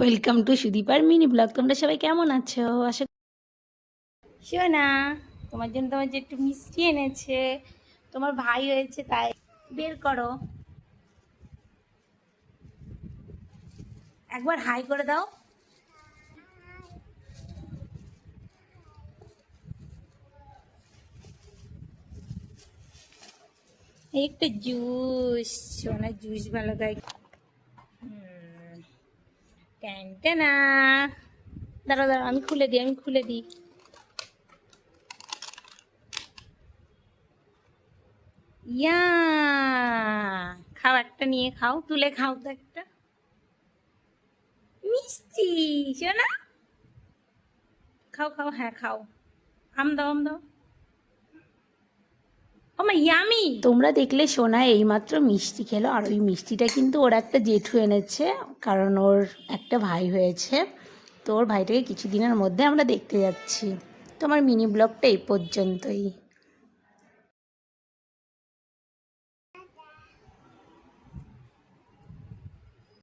Welcome to সুদীপার mini blog তোমরা সবাই কেমন আছো? আশা শোনা, তোমার জন্য তোমার যে একটু মিষ্টি এনেছে, তোমার ভাই হয়েছে, তাই বের করো। একবার হাই করে দাও। একটা জুস সোনা জুস ভালো খাই দাঁড়াও দাঁড়াও, আমি খুলে দিই, আমি খুলে দিই। ইয়া, খাও একটা নিয়ে খাও, তুলে খাও তো একটা। মিষ্টি, শোনা। খাও খাও হ্যাঁ খাও। আম দাও আম দাও। আমার ইয়ামি তোমরা দেখলে সোনা এইমাত্র মিষ্টি খেলো, আর ওই মিষ্টিটা কিন্তু ওর একটা জেঠু এনেছে, কারণ ওর একটা ভাই হয়েছে। তো ওর ভাইটাকে কিছুদিনের মধ্যে আমরা দেখতে যাচ্ছি। তোমার মিনি ব্লগটা এই পর্যন্তই।